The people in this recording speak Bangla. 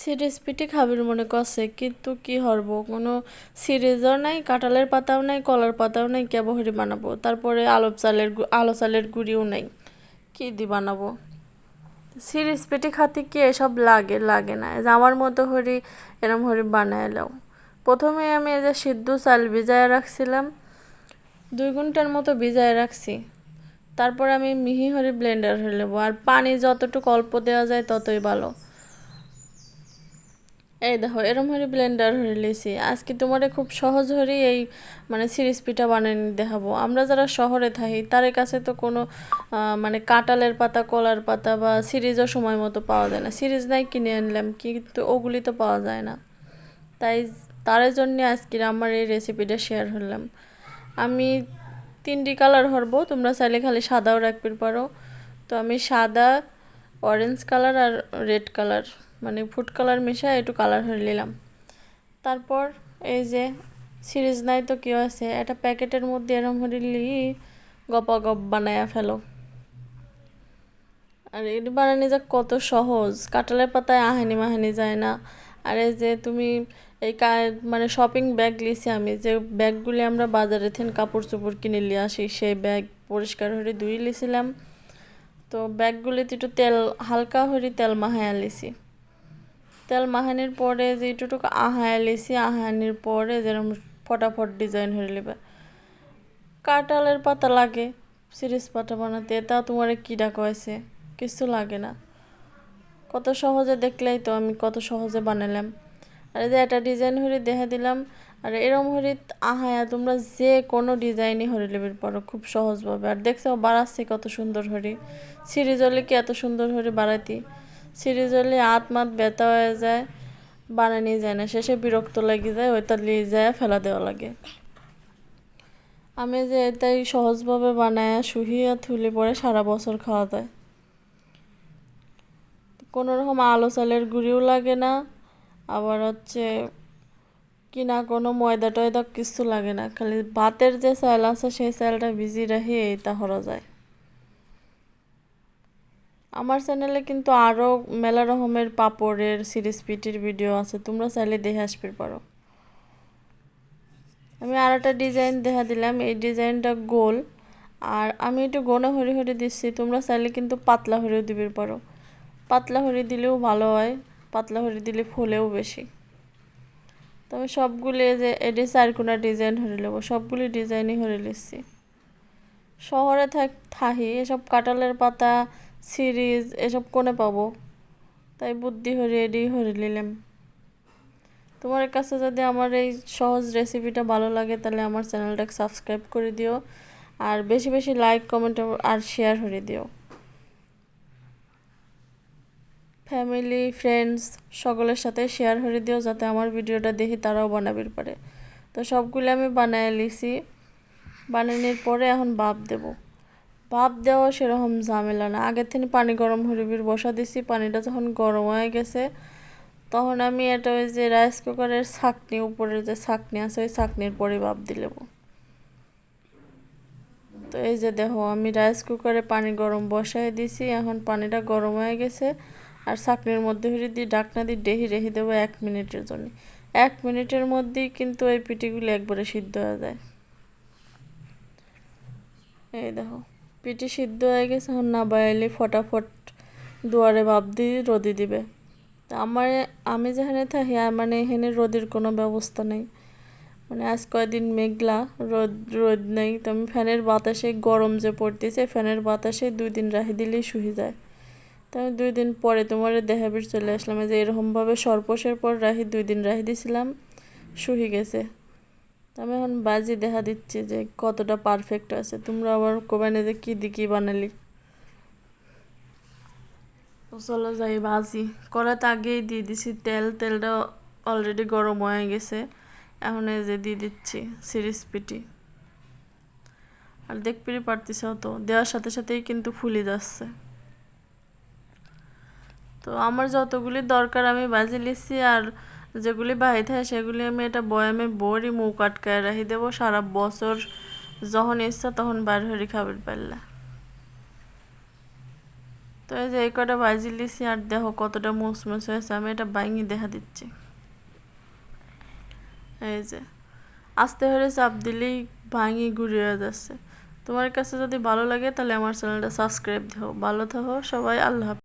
সিরিজ পিঠে খাবির মনে করছে, কিন্তু কি হরব? কোনো সিরিজও নাই, কাঁঠালের পাতাও নাই, কলার পাতাও নাই কে বহরি বানাবো। তারপরে আলো চালের আলো চালের গুঁড়িও নাই। কি দি বানাবো? সিরিজ পিঠে খাতে কি এসব লাগে লাগে না। যে আমার মতো হরি এরম হরি বানায় এলাও প্রথমে আমি এই যে সিদ্ধ চাল ভিজায় রাখছিলাম। দুই ঘণ্টার মতো ভিজায় রাখছি। তারপর আমি মিহি হরি ব্লেন্ডার হয়ে নেব। আর পানি যতটুকু অল্প দেওয়া যায় ততই ভালো। এই দেখো, এরম হরে ব্লেন্ডার হরে লিছি আজকে তোমারে খুব সহজ হরেই এই মানে সিরিজ পিঠা বানিয়ে দেখাবো আমরা যারা শহরে থাকি, তাদের কাছে তো কোনো মানে কাঁটালের পাতা, কলার পাতা বা সিরিজও সময় মতো পাওয়া যায় না। সিরিজ নাই, কিনে আনলাম, কিন্তু ওগুলি তো পাওয়া যায় না। তাই তার জন্য আজকে আমার এই রেসিপিটা শেয়ার হলাম। আমি তিনটি কালার হরবো, তোমরা চাইলে খালি সাদাও রাখতে পারো। তো আমি সাদা অরেঞ্জ কালার আর রেড কালার মানে ফুড কালার মেশা একটু কালার হয়ে নিলাম। তারপর এই যে সিরিজ নাই তো কেউ আছে? এটা প্যাকেটের মধ্যে এরম হরিলি গপা গপ বানায়া ফেলো। আর এটি বানানি যে কত সহজ, কাঁঠালের পাতায় আহানি মাহানি যায় না। আর এই যে তুমি এই মানে শপিং ব্যাগ লিছি আমি, যে ব্যাগগুলি আমরা বাজারে থেকে কাপড় চোপড় কিনে নিয়ে আসি, সেই ব্যাগ পরিষ্কার করে ধুয়ে লিছিলাম। তো ব্যাগগুলিতে একটু তেল, হালকা হরি তেল মাহায়া লিছি। তেল মাহানির পরে যে একটুটুকু আহায়া লিছি, আহানির পরে যেরকম ফটাফট ডিজাইন হয়ে নেবে। কাঁঠালের পাতা লাগে, সিরিজ পাতা বানাতে, তা তোমার কি ডাকা হয়েছে কিছু লাগে না। কত সহজে দেখলেই তো আমি কত সহজে বানালাম আর যে একটা ডিজাইন হরি দেখা দিলাম, আর এরম হরি আহায়া তোমরা যে কোনো ডিজাইনই হরে নেবে পারো খুব সহজভাবে। আর দেখছ বাড়াচ্ছি কত সুন্দর হরি সিরিজ হলে কি এত সুন্দর হরি বাড়াইতি সিরিজ হলে হাত মাত ব্যথা হয়ে যায়, বানানি যায় না, শেষে বিরক্ত লাগি যায় ওইটা লিয়ে যায়, ফেলা দেওয়া লাগে। আমি যে এটাই সহজভাবে বানায় শুহিয়া থুলে পরে সারা বছর খাওয়া যায় কোনো রকম আলো চালের গুঁড়িও লাগে না, আবার হচ্ছে কিনা কোনো ময়দা টয়দা কিছু লাগে না, খালি ভাতের যে চাল আছে, সেই চালটা ভিজি রাখি এইটা হরা যায়। আমার চ্যানেলে কিন্তু আরও মেলা রকমের পাপড়ের, সিরিজ পিটির ভিডিও আছে। তোমরা চাইলে দেখে আসবে পারো। আমি আর একটা ডিজাইন দেখা দিলাম। এই ডিজাইনটা গোল। আর আমি একটু গোনা হরি হরি দিচ্ছি। তোমরা চাইলে কিন্তু পাতলা হরিও দিবে পারো। পাতলা হরি দিলেও ভালো হয়। পাতলা হরি দিলে ফুলেও বেশি। তো আমি সবগুলি যে এডি চারকোনা ডিজাইন হরে নেব সবগুলি ডিজাইনই হরে নিচ্ছি শহরে থাক, থাহি, এসব কাঁঠালের পাতা সিরিজ এসব কোনে পাবো? তাই বুদ্ধি হরে এডি হরে নিলাম। তোমার কাছে যদি আমার এই সহজ রেসিপিটা ভালো লাগে, তাহলে আমার চ্যানেলটাকে সাবস্ক্রাইব করে দিও। আর বেশি বেশি লাইক কমেন্ট আর শেয়ার করে দিও। ফ্যামিলি ফ্রেন্ডস সকলের সাথে শেয়ার করে দিও, যাতে আমার ভিডিওটা দেখি তারাও বানাবির পারে। তো সবগুলো আমি বানায় লিছি বানানোর পরে এখন বাপ দেব। বাপ দেওয়া সেরকম ঝামেলা না। আগের থেকে পানি গরম হরিবির বসা দিছি, পানিটা যখন গরম হয়ে গেছে, তখন আমি এটা ওই যে রাইস কুকারের ছাকনি উপরে যে ছাকনি আছে, ওই ছাকনির পরে বাপ দিলেব তো এই যে দেখো, আমি রাইস কুকারে পানি গরম বসাই দিছি, এখন পানিটা গরম হয়ে গেছে, আর ছাকনির মধ্যে হয়ে দিয়ে ডাকনা দিয়ে ডেহি রেখে দেবো এক মিনিটের জন্য। এক মিনিটের মধ্যেই কিন্তু এই পিঠিগুলি একবারে সিদ্ধ হয়ে যায়। এই দেখো। পিঠি সিদ্ধ হয়ে গেছে, এখন না বাইলে ফটাফট দুয়ারে ভাব দিয়ে রদি দিবে। তা আমার, আমি যেখানে থাকি মানে এখানে রোদের কোনো ব্যবস্থা নেই। মানে আজ কয়দিন মেঘলা, রোদ রোদ নেই। তো আমি ফ্যানের বাতাসে গরম যে পড়তেছে, ফ্যানের বাতাসে দুই দিন রাখি দিলেই শুয়ে যায়। তো আমি দুই দিন পরে তোমার দেখাবির চলে আসলাম। যে এরকমভাবে সর্পসের পর রাখি, দুই দিন রাখি দিছিলাম শুয়ে গেছে। আমি এখন বাজি দেখা দিচ্ছি যে কতটা পারফেক্ট আছে। তোমরা আবার কোবানে যে কী দি কী বানালি? চলো যাই ভাজি কড়াতে আগেই দিয়ে দিছি, তেল, তেলটা অলরেডি গরম হয়ে গেছে। এখন এই যে দিয়ে দিচ্ছি সিরিজ পিটি আর দেখ দেখতে পারতেছ তো, দেওয়ার সাথে সাথেই কিন্তু ফুলে যাচ্ছে। তো আমার যতগুলি দরকার আমি বাজি লিছি আর যেগুলি বাহি থাকে, সেগুলি আমি এটা বয়ামে বড়ি মুখ আটকায় রাখি। দেবো সারা বছর যখন ইচ্ছা তখন বার হয়ে খাবার পারলে তো এই যে এই কটা ভাজি লিছি আর দেখো কতটা মুসমুস হয়েছে, আমি এটা বাইঙি দেখা দিচ্ছি। এই যে, আস্তে হয়ে চাপ দিলেই ভাঙি ঘুরিয়ে যাচ্ছে। তোমার কাছে যদি ভালো লাগে তাহলে আমার চ্যানেলটা সাবস্ক্রাইব দিও। ভালো থাকো সবাই, আল্লাহ।